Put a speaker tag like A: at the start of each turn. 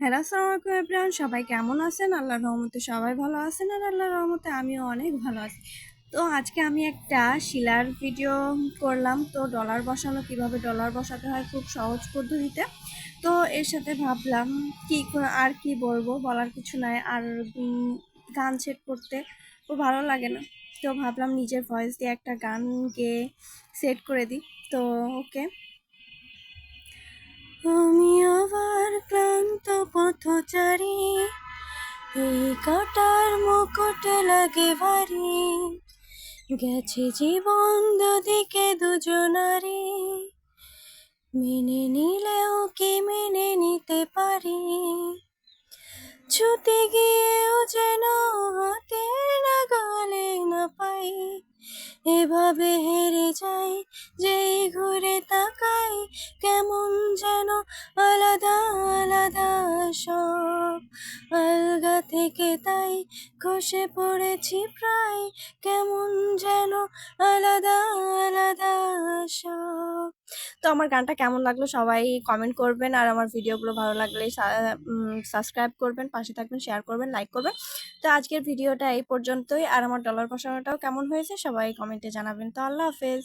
A: Hello আসসালামু আলাইকুম সবাই কেমন আছেন? আল্লাহর রহমতে সবাই ভালো আছেন আর আল্লাহর রহমতে আমিও অনেক ভালো আছি। তো আজকে আমি একটা শিলার ভিডিও করলাম। তো ডলার বসানো কীভাবে ডলার বসাতে হয়, খুব সহজ পদ্ধতিতে। তো এর সাথে ভাবলাম কি আর কি বলব, বলার কিছু নাই। আর গান সেট করতে খুব ভালো লাগে না। তো ভাবলাম নিজের ভয়েস দিয়ে একটা গান গেয়ে সেট করে দিই। তো ওকে। আমি আবার পথচারী এই কাটার মুকুটে লাগে ভারী। গেছে জীবন দুদিকে দুজনারি মেনে নিলেও কি মেনে নিতে পারি? ছুতে গিয়েও যেন হাতের নাগালে না পাই এভাবে আলাদা আলাদা সব। আলগা থেকে তাই খসে পড়েছি প্রায়। কেমন যেন আলাদা আলাদা সব। তো আমার গানটা কেমন লাগল সবাই কমেন্ট করবেন। আর আমার ভিডিওগুলো ভালো লাগলে সাবস্ক্রাইব করবেন, পাশে থাকবেন শেয়ার করবেন লাইক করবেন। তো আজকের ভিডিওটা এই পর্যন্তই। আর আমার ডলার বসানোটাও কেমন হয়েছে সবাই কমেন্টে জানাবেন। তো আল্লাহ হাফেজ।